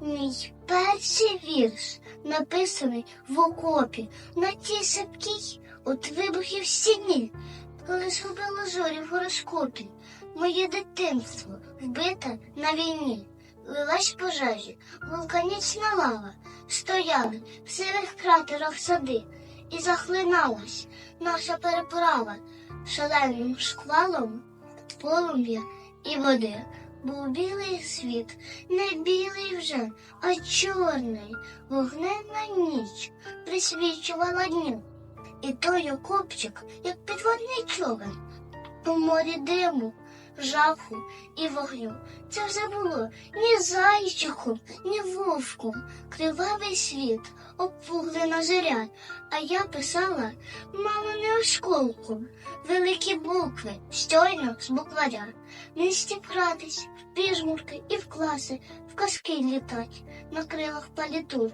Мій перший вірш написаний в окопі на тій сипкій от вибухів стіні, коли згубило зорі в гороскопі. Моє дитинство вбите на війні. Лилась пожежі, вулканічна лава, стояли в сирих кратерах сади, і захлиналась наша переправа шаленим шквалом полум'я і води. Був білий світ, не білий вже, а чорний, вогненна ніч присвічувала дню. І той окопчик, як підводний човен, у морі диму, жаху і вогню. Це вже було ні зайчиком, ні вовком, кривавий світ, обпуглена зоря. А я писала, мамо, не осколком, великі букви, щойно з букваря. Місті гратись, в піжмурки і в класи, в казки літать на крилах палітур.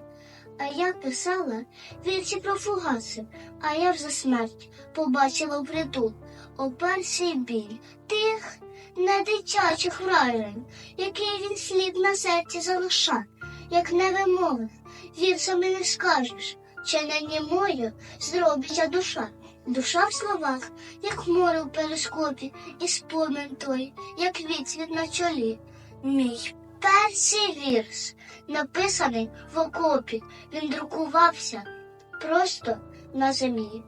А я писала вірші про фугаси, а я вже смерть побачила впритул. О перший біль тих недитячих вражень, який він слід на серці залиша, як не вимовив, віршами не скажеш, чи не німою зробиться душа. Душа в словах, як море в перископі, і спомин той, як відсвіт на чолі. Мій перший вірш, написаний в окопі, він друкувався просто на землі.